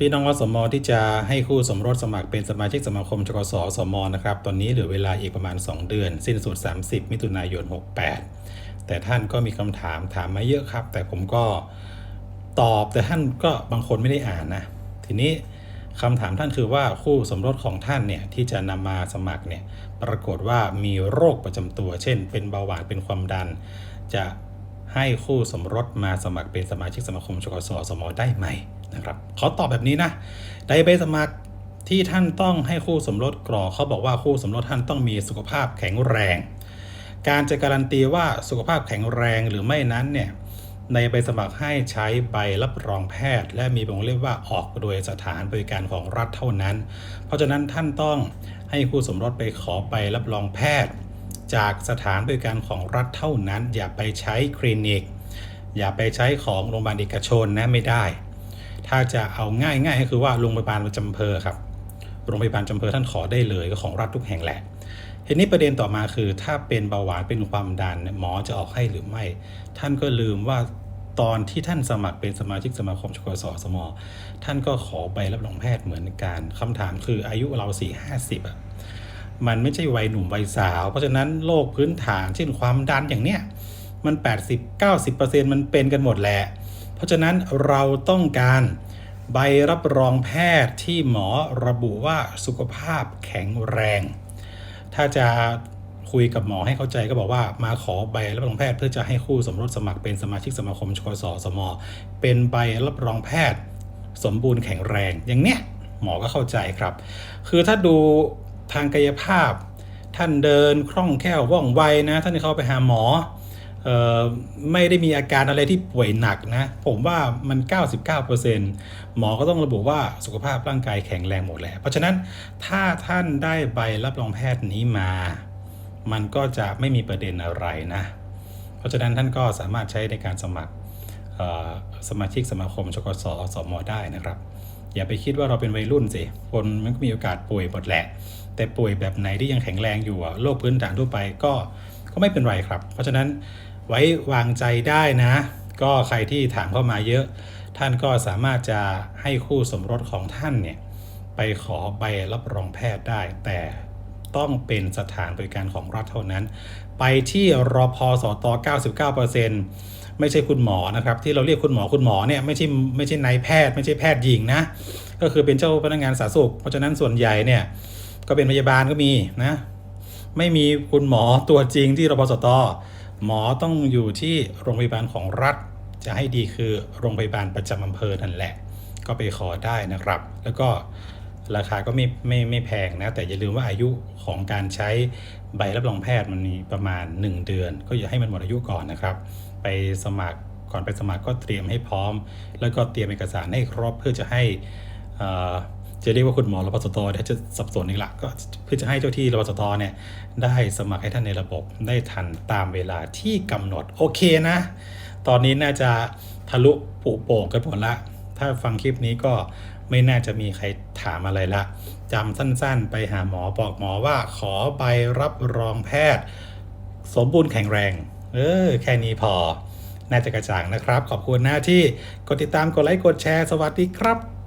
พี่น้องอสมอที่จะให้คู่สมรสสมัครเป็นสมาชิกสมาคมชกสสมนะครับ ตอนนี้เหลือเวลาอีกประมาณ 2 เดือน สิ้นสุด 30 มิถุนายน 68 แต่ท่านก็มีคำถามถามมาเยอะครับ แต่ผมก็ตอบแต่ท่านก็บางคนไม่ได้อ่านนะ ทีนี้คำถามท่านคือว่าคู่สมรสของท่านเนี่ยที่จะนำมาสมัครเนี่ยปรากฏว่ามีโรคประจำตัว เช่น เป็นเบาหวานเป็นความดัน จะ ให้คู่สมรสมาสมัครเป็นสมาชิกสมาคมชกสสมได้ไหมนะครับขอตอบแบบนี้นะในใบสมัครที่ท่านต้องให้คู่สมรสกรอกเขาบอกว่าคู่สมรสท่านต้องมีสุขภาพแข็งแรง การจะการันตีว่าสุขภาพแข็งแรงหรือไม่นั้นเนี่ยในใบสมัครให้ใช้ใบรับรองแพทย์ และมีวงเล็บว่าออกโดยสถานบริการของรัฐเท่านั้น เพราะฉะนั้นท่านต้องให้คู่สมรสไปขอใบรับรองแพทย์ จากสถานบริการของรัฐเท่านั้น อย่าไปใช้คลินิก อย่าไปใช้ของโรงพยาบาลเอกชนนะไม่ได้ ถ้าจะเอาง่ายๆก็คือว่าโรงพยาบาลประจำเภอครับโรงพยาบาลจำเภอท่านขอได้เลยก็ของรัฐทุกแห่งแหละทีนี้ประเด็นต่อมาคือ ถ้าเป็นเบาหวานเป็นความดันหมอจะออกให้หรือไม่ ท่านก็ลืมว่าตอนที่ท่านสมัครเป็นสมาชิกสมาคมชกสสม ท่านก็ขอใบรับรองแพทย์เหมือนกันคำถามคืออายุเราสี่ห้าสิบอะ มันไม่ใช่วัยหนุ่มวัยสาว เพราะฉะนั้นโรคพื้นฐานเช่นความดันอย่างเนี้ยมัน 80-90%มันเป็นกันหมดแหละ เพราะฉะนั้นเราต้องการใบรับรองแพทย์ที่หมอระบุว่าสุขภาพแข็งแรง ถ้าจะคุยกับหมอให้เข้าใจก็บอกว่ามาขอใบรับรองแพทย์เพื่อจะให้คู่สมรสสมัครเป็นสมาชิกสมาคมชกสสม เป็นใบรับรองแพทย์ สมบูรณ์แข็งแรง อย่างเนี้ยหมอก็เข้าใจครับ คือถ้าดู ทางกายภาพ ท่านเดินคล่องแคล่วว่องไวนะ ท่านเข้าไปหาหมอออไม่ได้มีอาการอะไรที่ป่วยหนักนะ ผมว่ามัน 99%หมอก็ต้องระบุว่าสุขภาพร่างกายแข็งแรงหมดแหละเพราะฉะนั้นถ้าท่านได้ใบรับรองแพทย์นี้มา มันก็จะไม่มีประเด็นอะไรนะ เพราะฉะนั้นท่านก็สามารถใช้ในการสมัครสมาชิกสมาคมชกสสมได้นะครับ อย่าไปคิดว่าเราเป็นวัยรุ่นสิคนมันก็มีโอกาสป่วยหมดแหละ แต่ป่วยแบบไหนที่ยังแข็งแรงอยู่โรคพื้นฐานทั่วไปก็ก็ไม่เป็นไรครับ เพราะฉะนั้นไว้วางใจได้นะ ก็ใครที่ถามเข้ามาเยอะ ท่านก็สามารถจะให้คู่สมรสของท่านเนี่ยไปขอใบรับรองแพทย์ได้แต่ ต้องเป็นสถานบริการของรัฐเท่านั้น ไปที่รอพสต99%ไม่ใช่คุณหมอนะครับ ที่เราเรียกคุณหมอคุณหมอเนี่ยไม่ใช่ไม่ใช่นายแพทย์ ไม่ใช่แพทย์หญิงนะ ก็คือเป็นเจ้าพนักงานสาธารณสุข เพราะฉะนั้นส่วนใหญ่เนี่ยก็เป็นพยาบาลก็มีนะ ไม่มีคุณหมอตัวจริงที่รพสตหมอต้องอยู่ที่โรงพยาบาลของรัฐ จะให้ดีคือโรงพยาบาลประจำอำเภอนั่นแหละ ก็ไปขอได้นะครับ แล้วก็ ราคาก็ไม่ไม่ไม่แพงนะ แต่อย่าลืมว่าอายุของการใช้ใบรับรองแพทย์มันมีประมาณ 1 เดือน ก็อย่าให้มันหมดอายุก่อนนะครับ ไปสมัครก่อนไปสมัครก็เตรียมให้พร้อม แล้วก็เตรียมเอกสารให้ครบเพื่อจะให้อ่อจะเรียกว่าคุณหมอรพสตเดี๋ยวจะสับสนอีกละก็เพื่อจะให้เจ้าที่รพสตเนี่ยได้สมัครให้ท่านในระบบได้ทันตามเวลาที่กำหนดโอเคนะ ตอนนี้น่าจะทะลุปุโป่งกันหมดละถ้าฟังคลิปนี้ก็ ไม่น่าจะมีใครถามอะไรละจำสั้นๆ ไปหาหมอบอกหมอว่าขอใบรับรองแพทย์ สมบูรณ์แข็งแรง เออ แค่นี้พอ น่าจะกระจ่างนะครับ ขอบคุณหน้าที่กดติดตามกดไลค์กดแชร์ สวัสดีครับ